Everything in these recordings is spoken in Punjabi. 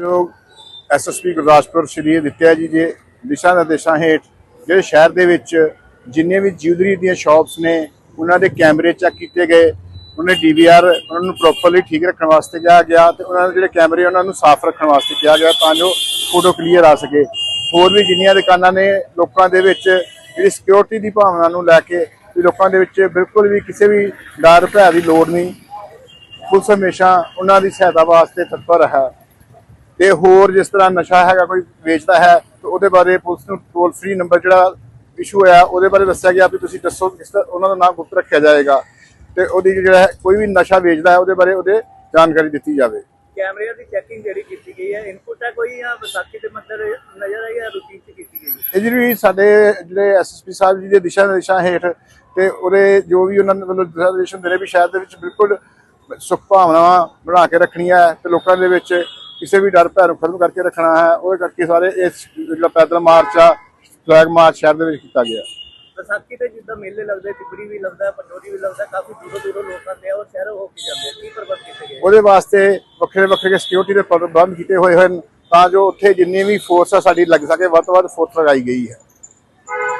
ਜੋ ਐਸਐਸਪੀ ਗੁਰਦਾਸਪੁਰ ਸ਼੍ਰੀ ਦਿੱਤਿਆ ਜੀ ਦੇ ਦਿਸ਼ਾ ਨਿਰਦੇਸ਼ਾਂ ਹੇਠ ਜਿਹੜੇ ਸ਼ਹਿਰ ਦੇ ਵਿੱਚ ਜਿੰਨੇ ਵੀ ਜਿਊਲਰੀ ਦੀਆਂ ਸ਼ਾਪਸ ਨੇ, ਉਹਨਾਂ ਦੇ ਕੈਮਰੇ ਚੈੱਕ ਕੀਤੇ ਗਏ, ਉਹਨੇ ਡੀਵੀਆਰ ਉਹਨਾਂ ਨੂੰ ਪ੍ਰੋਪਰਲੀ ਠੀਕ ਰੱਖਣ ਵਾਸਤੇ ਕਿਹਾ ਗਿਆ ਤੇ ਉਹਨਾਂ ਦੇ ਜਿਹੜੇ ਕੈਮਰੇ ਉਹਨਾਂ ਨੂੰ ਸਾਫ਼ ਰੱਖਣ ਵਾਸਤੇ ਕਿਹਾ ਗਿਆ ਤਾਂ ਜੋ ਫੋਟੋ ਕਲੀਅਰ ਆ ਸਕੇ। ਹੋਰ ਵੀ ਜਿੰਨੀਆਂ ਦੁਕਾਨਾਂ ਨੇ ਲੋਕਾਂ ਦੇ ਵਿੱਚ ਜਿਹੜੀ ਸਿਕਿਉਰਿਟੀ ਦੀ ਭਾਵਨਾ ਨੂੰ ਲੈ ਕੇ ਲੋਕਾਂ ਦੇ ਵਿੱਚ ਬਿਲਕੁਲ ਵੀ ਕਿਸੇ ਵੀ ਡਰ ਭੈ ਦੀ ਲੋੜ ਨਹੀਂ, ਪੁਲਿਸ ਹਮੇਸ਼ਾ ਉਹਨਾਂ ਦੀ ਸਹਾਇਤਾ ਵਾਸਤੇ ਤਤਪਰ ਹੈ। ਤੇ ਹੋਰ ਜਿਸ ਤਰ੍ਹਾਂ ਨਸ਼ਾ ਹੈਗਾ ਕੋਈ ਵੇਚਦਾ ਹੈ ਤੇ ਉਹਦੇ ਬਾਰੇ ਪੁਲਿਸ ਨੂੰ ਟੋਲ ਫ੍ਰੀ ਨੰਬਰ ਜਿਹੜਾ ਇਸ਼ੂ ਹੋਇਆ ਉਹਦੇ ਬਾਰੇ ਦੱਸਿਆ ਗਿਆ ਵੀ ਤੁਸੀਂ ਦੱਸੋ ਕਿਸ ਤਰ੍ਹਾਂ ਉਹਨਾਂ ਦਾ ਨਾਮ ਗੁਪਤ ਰੱਖਿਆ ਜਾਏਗਾ। ਤੇ ਉਹਦੀ ਜਿਹੜਾ ਕੋਈ ਵੀ ਨਸ਼ਾ ਵੇਚਦਾ ਹੈ ਉਹਦੇ ਬਾਰੇ ਉਹਦੇ ਜਾਣਕਾਰੀ ਦਿੱਤੀ ਜਾਵੇ। ਕੈਮਰਿਆਂ ਦੀ ਚੈਕਿੰਗ ਜਿਹੜੀ ਕੀਤੀ ਗਈ ਹੈ ਇਨਪੁਟ ਹੈ ਕੋਈ ਜਾਂ ਵਿਸਾਖੀ ਦੇ ਮੰਦਰ ਨਜ਼ਰ ਆਈ ਹੈ ਰੂਟੀਨ ਚ ਕੀਤੀ ਗਈ ਹੈ? ਇਹ ਜਿਹੜੀ ਸਾਡੇ ਜਿਹੜੇ ਐਸਐਸਪੀ ਸਾਹਿਬ ਜੀ ਦੇ ਦਿਸ਼ਾ ਨਿਰਦੇਸ਼ਾਂ ਹੇਠ ਤੇ ਉਹਦੇ ਜੋ ਵੀ ਉਹਨਾਂ ਨੇ ਵੱਲੋਂ ਦਿਸ਼ਾ ਨਿਰਦੇਸ਼ ਦੇ ਨੇ ਵੀ ਸ਼ਹਿਰ ਦੇ ਵਿੱਚ ਬਿਲਕੁਲ ਸੁਖ ਭਾਵਨਾਵਾਂ ਬਣਾ ਕੇ ਰੱਖਣੀਆਂ ਹੈ ਤੇ ਲੋਕਾਂ ਦੇ ਵਿੱਚ ਕਿਸੇ ਵੀ ਡਰ ਭੈ ਨੂੰ ਖਤਮ ਕਰਕੇ ਰੱਖਣਾ ਹੈ ਉਹਦੇ ਕਰਕੇ ਸਾਰੇ ਇਸ ਜਿਹੜਾ ਪੈਦਲ ਮਾਰਚ ਆ ਫਲੈਗ ਮਾਰਚ ਸ਼ਹਿਰ ਦੇ ਵਿੱਚ ਕੀਤਾ ਗਿਆ। ਵਿਸਾਖੀ ਤੇ ਜਿੱਦਾਂ ਮੇਲੇ ਲੱਗਦੇ ਟਿਬੜੀ ਵੀ ਲੱਗਦਾ ਪੰਡੋਰੀ ਵੀ ਲੱਗਦਾ ਕਾਫੀ ਦੂਰੋਂ ਦੂਰੋਂ ਲੋਕ ਆਉਂਦੇ ਆ ਉਹ ਸ਼ਹਿਰੋਂ ਹੋ ਕੇ ਜਾਂਦੇ ਆ। ਕੀ ਪ੍ਰਬੰਧ ਕੀਤੇ ਗਏ? ਉਹਦੇ ਵਾਸਤੇ ਵੱਖਰੇ ਵੱਖਰੇ ਸਿਕਿਉਰਿਟੀ ਦੇ ਪ੍ਰਬੰਧ ਕੀਤੇ ਹੋਏ ਹਨ ਤਾਂ ਜੋ ਉੱਥੇ ਜਿੰਨੀ ਵੀ ਫੋਰਸ ਆ ਸਾਡੀ ਲੱਗ ਸਕੇ ਵੱਧ ਤੋਂ ਵੱਧ ਫੋਰਸ ਲਗਾਈ ਗਈ ਹੈ।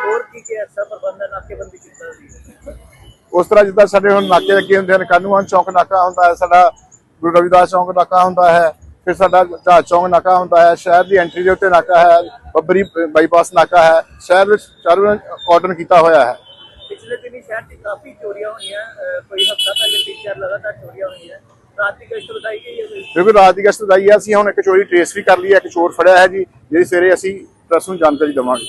ਹੋਰ ਕੀ ਕੀ ਐਸਾ ਪ੍ਰਬੰਧ ਹੈ ਨਾਕੇਬੰਦੀ ਕੀਤਾ ਸੀ ਉਸ ਤਰ੍ਹਾਂ ਜਿੱਦਾਂ ਸਾਡੇ ਹੁਣ ਨਾਕੇ ਲੱਗੇ ਹੁੰਦੇ ਹਨ ਕਾਨੂੰਨ ਚੌਂਕ ਨਾਕਾ ਹੁੰਦਾ ਹੈ ਸਾਡਾ ਗੁਰੂ ਰਵਿਦਾਸ ਚੌਂਕ ਨਾਕਾ ਹੁੰਦਾ ਹੈ ਫਿਰ ਸਾਡਾ ਜਹਾਜ਼ ਚੌਂਕ ਨਾਕਾ ਹੁੰਦਾ ਹੈ ਸ਼ਹਿਰ ਦੀ ਐਂਟਰੀ ਦੇ ਉੱਤੇ ਨਾਕਾ ਹੈ ਬੱਬਰੀ ਬਾਈਪਾਸ ਨਾਕਾ ਹੈ ਸ਼ਹਿਰ ਵਿੱਚ ਚਾਰੋਂ ਕਾਰਡਨ ਕੀਤਾ ਹੋਇਆ ਹੈ। ਪਿਛਲੇ ਦਿਨੀ ਸ਼ਹਿਰ 'ਚ ਕਾਫੀ ਚੋਰੀਆਂ ਹੋਈਆਂ ਕੋਈ ਹਫਤਾ ਪਹਿਲੇ ਤਿੰਨ ਚਾਰ ਲਗਾਤਾਰ ਚੋਰੀਆਂ ਹੋਈਆਂ। ਰਾਤ ਦੀ ਗਸ਼ਤ ਵਧਾਈ ਗਈ ਹੈ? ਕਿਉਂਕਿ ਰਾਤ ਦੀ ਗਸ਼ਤ ਦਾਈ ਅਸੀਂ ਹੁਣ ਇੱਕ ਚੋਰੀ ਟ੍ਰੇਸ ਵੀ ਕਰ ਲਈ ਹੈ ਇੱਕ ਚੋਰ ਫੜਿਆ ਹੈ ਜੀ ਜਿਹੜੀ ਸਵੇਰੇ ਅਸੀਂ ਪ੍ਰੈਸ ਨੂੰ ਜਾਣਕਾਰੀ ਦੇਵਾਂਗੇ।